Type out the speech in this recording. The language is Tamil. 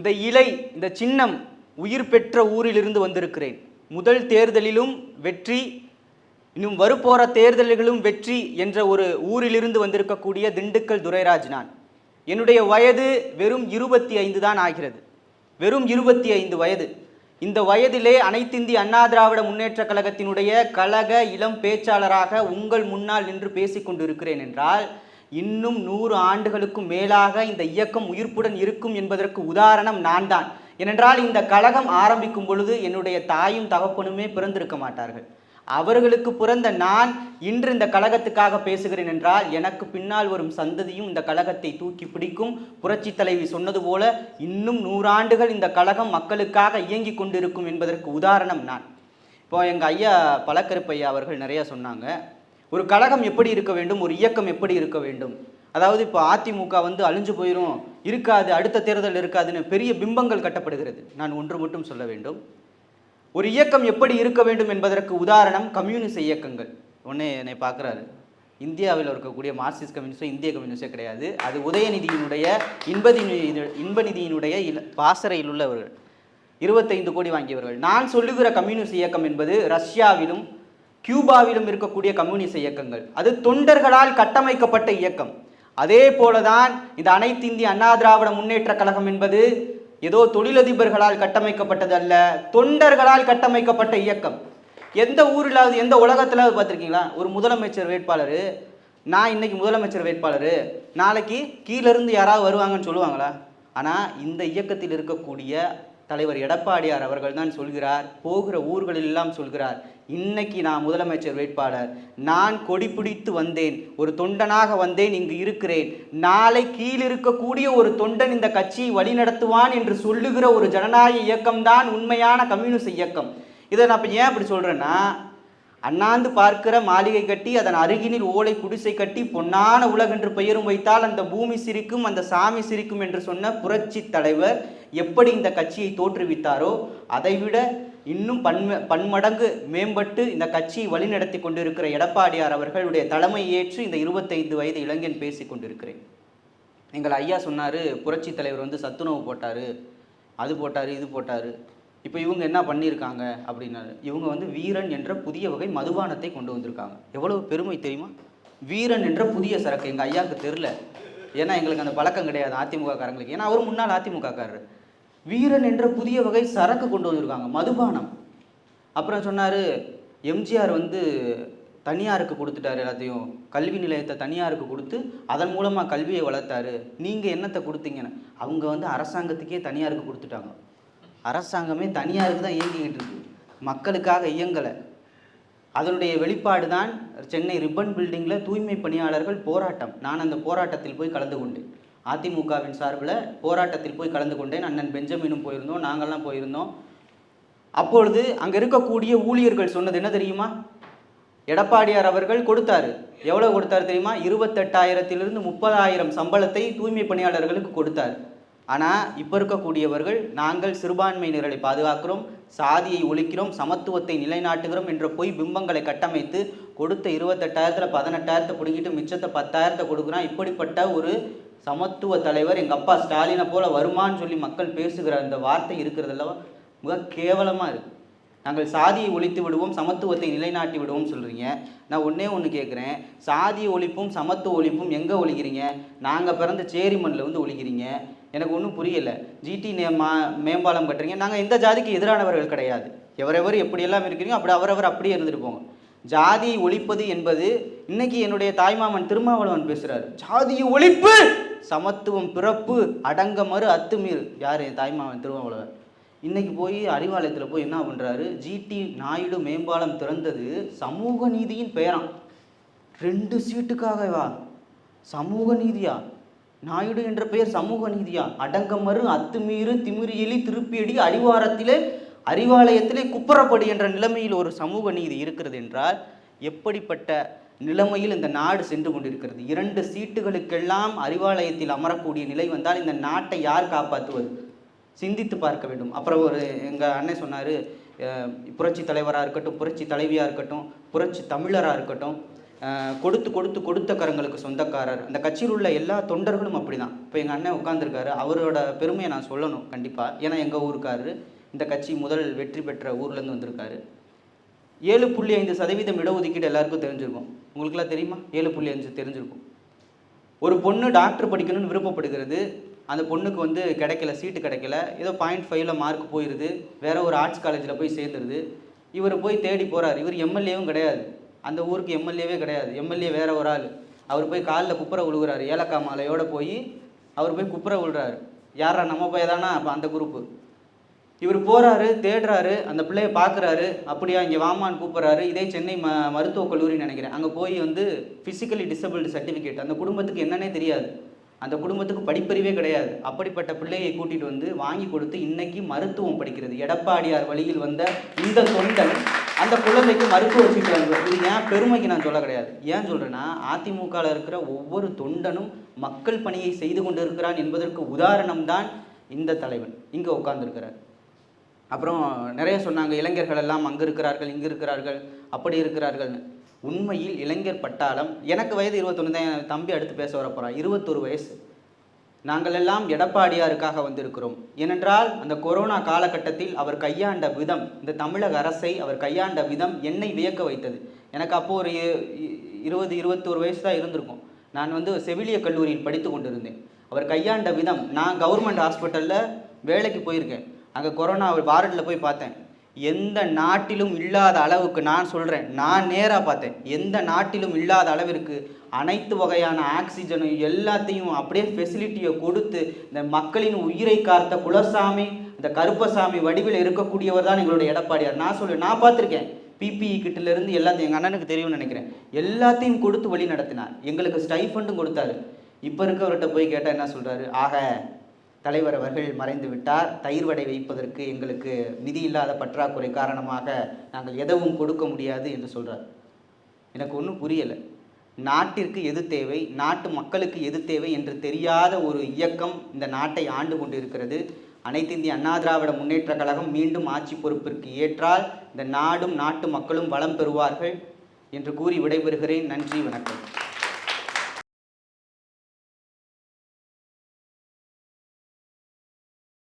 இந்த இலை இந்த சின்னம் உயிர் பெற்ற ஊரிலிருந்து வந்திருக்கிறேன். முதல் தேர்தலிலும் வெற்றி இன்னும் வரப்போற தேர்தல்களும் வெற்றி என்ற ஒரு ஊரிலிருந்து வந்திருக்கக்கூடிய திண்டுக்கல் துரைராஜ் நான் என்னுடைய வயது வெறும் இருபத்தி ஐந்து தான் ஆகிறது. வெறும் இருபத்தி ஐந்து வயது. இந்த வயதிலே அனைத்திந்திய அண்ணா திராவிட முன்னேற்ற கழகத்தினுடைய கழக இளம் பேச்சாளராக உங்கள் முன்னால் நின்று பேசிக்கொண்டிருக்கிறேன் என்றால் இன்னும் நூறு ஆண்டுகளுக்கும் மேலாக இந்த இயக்கம் உயிர்ப்புடன் இருக்கும் என்பதற்கு உதாரணம் நான் தான் ஏனென்றால் இந்த கழகம் ஆரம்பிக்கும் பொழுது என்னுடைய தாயும் தகப்பனுமே பிறந்திருக்க மாட்டார்கள். அவர்களுக்கு பிறந்த நான் இன்று இந்த கழகத்துக்காக பேசுகிறேன் என்றால் எனக்கு பின்னால் வரும் சந்ததியும் இந்த கழகத்தை தூக்கி பிடிக்கும். புரட்சி தலைவி சொன்னது போல இன்னும் நூறாண்டுகள் இந்த கழகம் மக்களுக்காக இயங்கி கொண்டிருக்கும் என்பதற்கு உதாரணம் நான். இப்போ எங்கள் ஐயா பழக்கருப்பையா அவர்கள் நிறைய சொன்னாங்க. ஒரு கழகம் எப்படி இருக்க வேண்டும் ஒரு இயக்கம் எப்படி இருக்க வேண்டும்? அதாவது இப்போ அதிமுக வந்து அழிஞ்சு போயிடும் இருக்காது அடுத்த தேர்தல் இருக்காதுன்னு பெரிய பிம்பங்கள் கட்டப்படுகிறது. நான் ஒன்று மட்டும் சொல்ல வேண்டும். ஒரு இயக்கம் எப்படி இருக்க வேண்டும் என்பதற்கு உதாரணம் கம்யூனிஸ்ட் இயக்கங்கள். ஒன்னே என்னை பார்க்குறாரு. இந்தியாவில் இருக்கக்கூடிய மார்க்சிஸ்ட் கம்யூனிஸ்டோ இந்திய கம்யூனிஸ்டோ கிடையாது. அது உதயநிதியினுடைய இன்பதி இன்பநிதியினுடைய இல பாசறையில் உள்ளவர்கள் இருபத்தைந்து கோடி வாங்கியவர்கள். நான் சொல்லுகிற கம்யூனிஸ்ட் இயக்கம் என்பது ரஷ்யாவிலும் கியூபாவிலும் இருக்கக்கூடிய கம்யூனிஸ்ட் இயக்கங்கள். அது தொண்டர்களால் கட்டமைக்கப்பட்ட இயக்கம். அதே போலதான் இந்த அனைத்து இந்திய அண்ணா திராவிட முன்னேற்ற கழகம் என்பது ஏதோ தொழிலதிபர்களால் கட்டமைக்கப்பட்டது அல்ல தொண்டர்களால் கட்டமைக்கப்பட்ட இயக்கம். எந்த ஊரிலாவது எந்த உலகத்திலாவது பார்த்துருக்கீங்களா? ஒரு முதலமைச்சர் வேட்பாளர் நான் இன்னைக்கு முதலமைச்சர் வேட்பாளர் நாளைக்கு கீழேருந்து யாராவது வருவாங்கன்னு சொல்லுவாங்களா? ஆனால் இந்த இயக்கத்தில் இருக்கக்கூடிய தலைவர் எடப்பாடியார் அவர்கள் தான் சொல்கிறார் போகிற ஊர்களெல்லாம் சொல்கிறார் இன்னைக்கு நான் முதலமைச்சர் வேட்பாளர். நான் கொடி பிடித்து வந்தேன். ஒரு தொண்டனாக வந்தேன் இங்கு இருக்கிறேன். நாளை கீழ் இருக்கக்கூடிய ஒரு தொண்டன் இந்த கட்சியை வழிநடத்துவான் என்று சொல்லுகிற ஒரு ஜனநாயக இயக்கம்தான் உண்மையான கம்யூனிஸ்ட் இயக்கம். இதை நான் இப்போ ஏன் அப்படி சொல்கிறேன்னா அண்ணாந்து பார்க்கிற மாளிகை கட்டி அதன் அருகினில் ஓலை குடிசை கட்டி பொன்னான உலகென்று பெயரும் வைத்தால் அந்த பூமி சிரிக்கும் அந்த சாமி சிரிக்கும் என்று சொன்ன புரட்சி தலைவர் எப்படி இந்த கட்சியை தோற்றுவித்தாரோ அதைவிட இன்னும் பன்ம பன்மடங்கு மேம்பட்டு இந்த கட்சியை வழிநடத்தி கொண்டிருக்கிற எடப்பாடியார் அவர்களுடைய தலைமை ஏற்று இந்த இருபத்தைந்து வயது இளைஞன் பேசி கொண்டிருக்கிறேன். எங்கள் ஐயா சொன்னார் புரட்சி தலைவர் வந்து சத்துணவு போட்டார் அது போட்டார் இது போட்டார். இப்போ இவங்க என்ன பண்ணியிருக்காங்க அப்படின்னாரு. இவங்க வந்து வீரன் என்ற புதிய வகை மதுபானத்தை கொண்டு வந்திருக்காங்க. எவ்வளவு பெருமை தெரியுமா? வீரன் என்ற புதிய சரக்கு எங்கள் ஐயாவுக்கு தெரில ஏன்னா எங்களுக்கு அந்த பழக்கம் கிடையாது அதிமுக காரங்களுக்கு ஏன்னா அவர் முன்னாள் அதிமுக காரர் வீரன் என்ற புதிய வகை சரக்கு கொண்டு வந்திருக்காங்க மதுபானம். அப்புறம் சொன்னார் எம்ஜிஆர் வந்து தனியாருக்கு கொடுத்துட்டாரு எல்லாத்தையும். கல்வி நிலையத்தை தனியாருக்கு கொடுத்து அதன் மூலமாக கல்வியை வளர்த்தாரு. நீங்கள் என்னத்தை கொடுத்தீங்கன்னு? அவங்க வந்து அரசாங்கத்துக்கே தனியாருக்கு கொடுத்துட்டாங்க. அரசாங்கமே தனியாருக்கு தான் இயங்கிக்கிட்டு இருக்கு. மக்களுக்காக இயங்கலை. அதனுடைய வெளிப்பாடு தான் சென்னை ரிப்பன் பில்டிங்கில் தூய்மை பணியாளர்கள் போராட்டம். நான் அந்த போராட்டத்தில் போய் கலந்து கொண்டேன். அதிமுகவின் சார்பில் போராட்டத்தில் போய் கலந்து கொண்டேன். அண்ணன் பெஞ்சமினும் போயிருந்தோம். நாங்கள்லாம் போயிருந்தோம். அப்பொழுது அங்கே இருக்கக்கூடிய ஊழியர்கள் சொன்னது என்ன தெரியுமா? எடப்பாடியார் அவர்கள் கொடுத்தாரு. எவ்வளோ கொடுத்தாரு தெரியுமா? இருபத்தெட்டாயிரத்திலிருந்து முப்பதாயிரம் சம்பளத்தை தூய்மை பணியாளர்களுக்கு கொடுத்தார். ஆனால் இப்போ இருக்கக்கூடியவர்கள் நாங்கள் சிறுபான்மையினர்களை பாதுகாக்கிறோம் சாதியை ஒழிக்கிறோம் சமத்துவத்தை நிலைநாட்டுகிறோம் என்ற பொய் பிம்பங்களை கட்டமைத்து கொடுத்த இருபத்தெட்டாயிரத்தில் பதினெட்டாயிரத்தை பிடிக்கிட்டு மிச்சத்தை பத்தாயிரத்தை கொடுக்குறான். இப்படிப்பட்ட ஒரு சமத்துவ தலைவர் எங்கள் அப்பா ஸ்டாலினை போல வருமான்னு சொல்லி மக்கள் பேசுகிற அந்த வார்த்தை இருக்கிறதல்லவா மிக கேவலமாக இருக்குது நாங்கள் சாதியை ஒழித்து விடுவோம் சமத்துவத்தை நிலைநாட்டி விடுவோம் சொல்கிறீங்க நான் ஒன்றே ஒன்று கேட்குறேன் சாதி ஒழிப்பும் சமத்துவ ஒழிப்பும் எங்கே ஒழிக்கிறீங்க? நாங்கள் பிறந்த சேரி மண்ணில் வந்து ஒழிக்கிறீங்க. எனக்கு ஒன்றும் புரியலை. ஜிடி நே மா மேம்பாலம் கட்டுறீங்க. நாங்கள் எந்த ஜாதிக்கு எதிரானவர்கள் கிடையாது. எவரெவர் எப்படியெல்லாம் இருக்கிறீங்க அப்படி அவரவர் அப்படியே இருந்துட்டு போங்க. ஜாதியை ஒழிப்பது என்பது இன்னைக்கு என்னுடைய தாய்மாமன் திருமாவளவன் பேசுகிறாரு ஜாதியை ஒழிப்பு சமத்துவம் பிறப்பு அடங்கமறு அத்துமீறு யார் என் தாய்மாமன் திருமாவளவன்? இன்னைக்கு போய் அறிவாலயத்தில் போய் என்ன பண்ணுறாரு ஜிடி நாயுடு மேம்பாலம் திறந்தது சமூக நீதியின் பெயராம் ரெண்டு சீட்டுக்காகவா சமூக நீதியா? நாயுடு என்ற பெயர் சமூக நீதியா? அடங்கமறு அத்துமீறு திமிரியலி திருப்பியடி அடிவாரத்திலே அறிவாலயத்திலே குப்புறப்படி என்ற நிலைமையில் ஒரு சமூக நீதி இருக்கிறது என்றால் எப்படிப்பட்ட நிலைமையில் இந்த நாடு சென்று கொண்டிருக்கிறது? இரண்டு சீட்டுகளுக்கெல்லாம் அறிவாலயத்தில் அமரக்கூடிய நிலை வந்தால் இந்த நாட்டை யார் காப்பாற்றுவது? சிந்தித்து பார்க்க வேண்டும். அப்புறம் ஒரு எங்கள் அண்ணன் சொன்னார் புரட்சி தலைவராக இருக்கட்டும் புரட்சி தலைவியாக இருக்கட்டும் புரட்சி தமிழராக இருக்கட்டும் கொடுத்து கொடுத்து கொடுத்த கரங்களுக்கு சொந்தக்காரர். அந்த கட்சியில் உள்ள எல்லா தொண்டர்களும் அப்படி தான் இப்போ எங்கள் அண்ணன் உட்காந்துருக்காரு அவரோட பெருமையை நான் சொல்லணும் கண்டிப்பாக ஏன்னா எங்கள் ஊருக்காரரு இந்த கட்சி முதல் வெற்றி பெற்ற ஊர்லேருந்து வந்திருக்காரு. ஏழு புள்ளி ஐந்து சதவீதம் இடஒதுக்கீடு எல்லாருக்கும் தெரிஞ்சிருக்கும். உங்களுக்குலாம் தெரியுமா? ஏழு புள்ளி அஞ்சு தெரிஞ்சிருக்கும். ஒரு பொண்ணு டாக்டர் படிக்கணும்னு விருப்பப்படுகிறது. அந்த பொண்ணுக்கு வந்து கிடைக்கல சீட்டு கிடைக்கல. ஏதோ பாயிண்ட் ஃபைவ்ல மார்க் போயிடுது வேற ஒரு ஆர்ட்ஸ் காலேஜில் போய் சேர்ந்துருது. இவர் போய் தேடி போகிறார் இவர் எம்எல்ஏவும் கிடையாது. அந்த ஊருக்கு எம்எல்ஏவே கிடையாது. எம்எல்ஏ வேற ஒரு ஆள். அவர் போய் காலில் குப்புற விழுகுறாரு ஏலக்காய் மாலையோட போய் அவர் போய் குப்புற விழுறாரு யாரா நம்ம போய் தானா? அப்போ அந்த குரூப்பு இவர் போகிறாரு தேடுறாரு அந்த பிள்ளையை பார்க்குறாரு. அப்படியா இங்கே வாமான்னு கூப்பிட்றாரு. இதே சென்னை ம மருத்துவக் கல்லூரின்னு நினைக்கிறேன். அங்கே போய் வந்து ஃபிசிக்கலி டிசபிள்டு சர்டிஃபிகேட் அந்த குடும்பத்துக்கு என்னன்னே தெரியாது. அந்த குடும்பத்துக்கு படிப்பறிவே கிடையாது. அப்படிப்பட்ட பிள்ளையை கூட்டிட்டு வந்து வாங்கி கொடுத்து இன்னைக்கு மருத்துவம் படிக்கிறது. எடப்பாடியார் வழியில் வந்த இந்த தொண்டன் அந்த குழந்தைக்கு மருத்துவ சீட்டு இது ஏன் பெருமைக்கு நான் சொல்ல கிடையாது. ஏன் சொல்றேன்னா அதிமுகவில் இருக்கிற ஒவ்வொரு தொண்டனும் மக்கள் பணியை செய்து கொண்டு இருக்கிறான் என்பதற்கு உதாரணம் தான் இந்த தலைவன். இங்கே உட்கார்ந்துருக்கிறார். அப்புறம் நிறைய சொன்னாங்க இளைஞர்கள் எல்லாம் அங்கே இருக்கிறார்கள் இங்கே இருக்கிறார்கள் அப்படி இருக்கிறார்கள்னு உண்மையில் இளைஞர் பட்டாளம் எனக்கு வயது இருபத்தொன்று தான் என் தம்பி அடுத்து பேச வர போகிறான் இருபத்தொரு வயசு. நாங்கள் எல்லாம் எடப்பாடியாருக்காக வந்திருக்கிறோம். ஏனென்றால் அந்த கொரோனா காலகட்டத்தில் அவர் கையாண்ட விதம் இந்த தமிழக அரசை அவர் கையாண்ட விதம் என்னை வியக்க வைத்தது. எனக்கு அப்போது ஒரு இ- இருபது இருபத்தோரு வயசு தான் இருந்திருக்கும். நான் வந்து செவிலிய கல்லூரியில் படித்து கொண்டிருந்தேன். அவர் கையாண்ட விதம் நான் கவர்மெண்ட் ஹாஸ்பிட்டலில் வேலைக்கு போயிருக்கேன். அங்கே கொரோனா வார்டில் போய் பார்த்தேன். எந்த நாட்டிலும் இல்லாத அளவுக்கு நான் சொல்கிறேன் நான் நேராக பார்த்தேன். எந்த நாட்டிலும் இல்லாத அளவிற்கு அனைத்து வகையான ஆக்சிஜனும் எல்லாத்தையும் அப்படியே ஃபெசிலிட்டியை கொடுத்து இந்த மக்களின் உயிரை காத்த குலசாமி இந்த கருப்பசாமி வடிவில் இருக்கக்கூடியவர் தான் எங்களுடைய எடப்பாடியார். நான் சொல்லுவேன் நான் பார்த்துருக்கேன். பிபிஇ கிட்டிலேருந்து எல்லாத்தையும் எங்கள் அண்ணனுக்கு தெரியும்னு நினைக்கிறேன். எல்லாத்தையும் கொடுத்து வழி நடத்தினார். எங்களுக்கு ஸ்டைஃபண்டும் கொடுத்தாரு. இப்போ இருக்கவர்கிட்ட போய் கேட்டால் என்ன சொல்கிறாரு ஆக தலைவர் அவர்கள் மறைந்து விட்டார். தயிர் வடை வைப்பதற்கு எங்களுக்கு நிதி இல்லாத பற்றாக்குறை காரணமாக நாங்கள் எதுவும் கொடுக்க முடியாது என்று சொல்கிறார் எனக்கு ஒன்றும் புரியலை. நாட்டிற்கு எது தேவை? நாட்டு மக்களுக்கு எது தேவை என்று தெரியாத ஒரு இயக்கம் இந்த நாட்டை ஆண்டு கொண்டு இருக்கிறது அனைத்து இந்திய அண்ணா திராவிட முன்னேற்ற கழகம் மீண்டும் ஆட்சி பொறுப்பிற்கு ஏற்றால் இந்த நாடும் நாட்டு மக்களும் வளம் பெறுவார்கள் என்று கூறி விடைபெறுகிறேன். நன்றி வணக்கம்.